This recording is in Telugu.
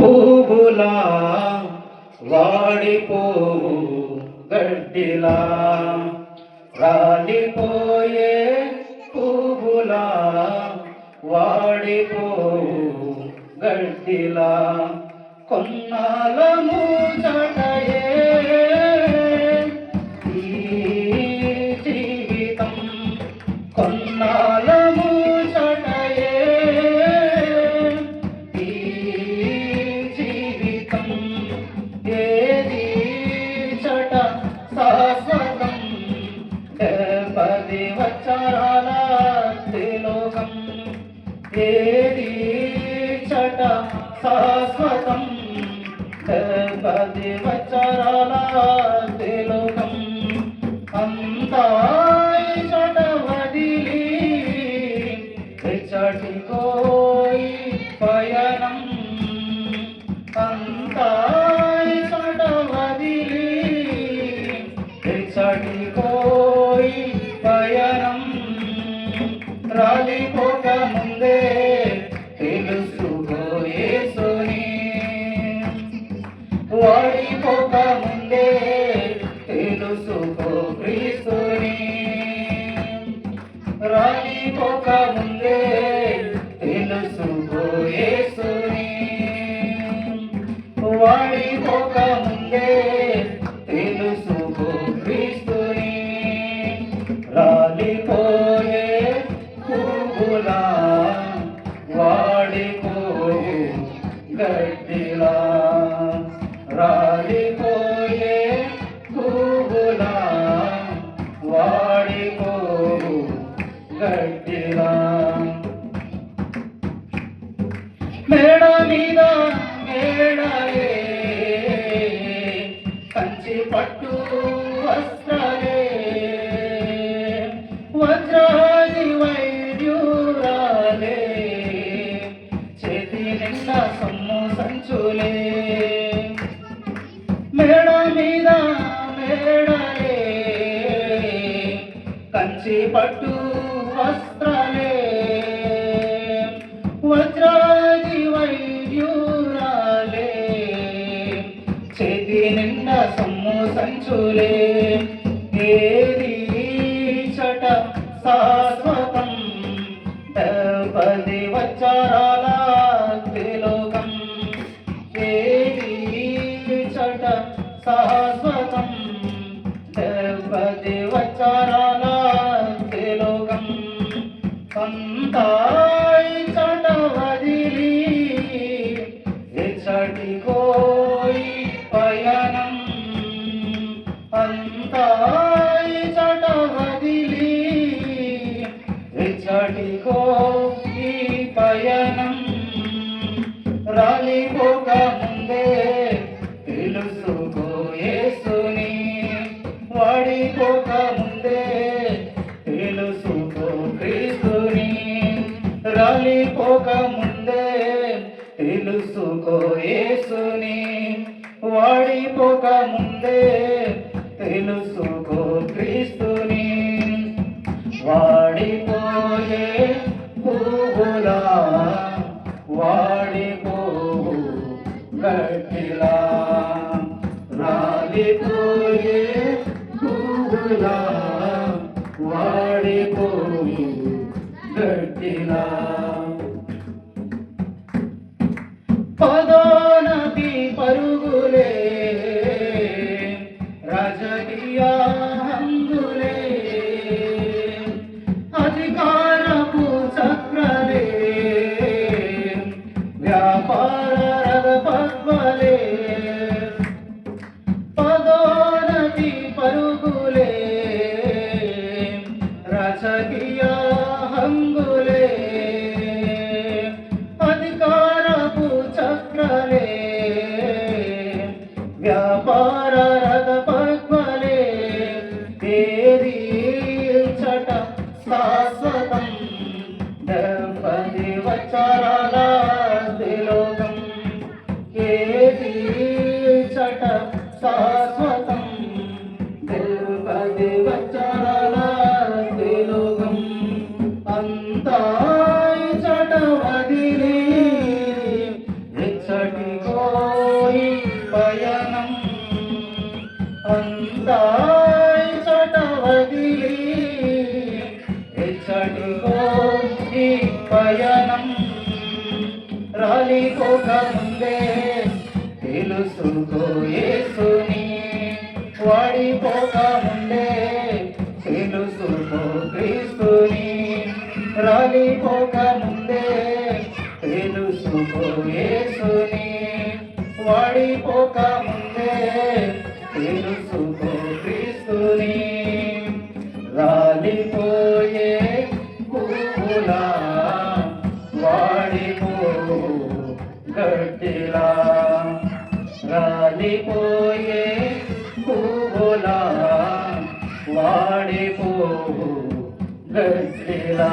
పువ్వులా వాడిపోవు గడ్డిలా. రాలిపోయే పువ్వులా వాడిపోవు గడ్డిలా. కొన్నాళ్ళ మూచటయే ఈ జీవితం కొన్నాల Amén. రాలిపోక ముందే వాడిపోక ముందే తెలుసుకో క్రీస్తుని. రాలిపోయే పువ్వులా వాడిపోవు గడ్డిలా రాలిపోయే పువ్వులా వాడిపోవు గడ్డిలా పట్టు వస్త్రాలే వజ్రాది వైద్యురాలే. చేతి నిండా సొమ్ము సంచులే. మేడ మీద మేడలే. కంచి పట్టు సంచులే చట శాశ్వతం? పది వచ్చరాల త్రిలోకం. చట శాశ్వతం? పది అంతాయి చట వదిలి ఎచ్చటి కోయి పయనం రాలిపోక ముందే తెలుసుకో యేసుని. వాడిపోక ముందే తెలుసుకో క్రీస్తుని. రాలిపోక ముందే తెలుసుకో వాడిపోక ముందే తెలుసుకో క్రీస్తుని వాడిపోయే పువ్వులా వాడిపోవు గట్టిలా రాలిపోయే పువ్వులా వాడిపోవు గట్టిలా పరుగులే రాజకీయ హంగులే అధికారపు చక్రలే వ్యాపార రథ పద్మలే తేరీ చట శాశ్వతం. దంపతి వచ్చరాల రాలిపోక ముందే తెలుసుకో యేసుని. వాడిపోక ముందే తెలుసుకో క్రీస్తుని. రాలిపోక ముందే తెలుసుకో యేసుని. వాడిపోక ముందే తెలుసుకో గట్టిలా రాలిపోయే పువ్వులా వాడిపో గట్టిలా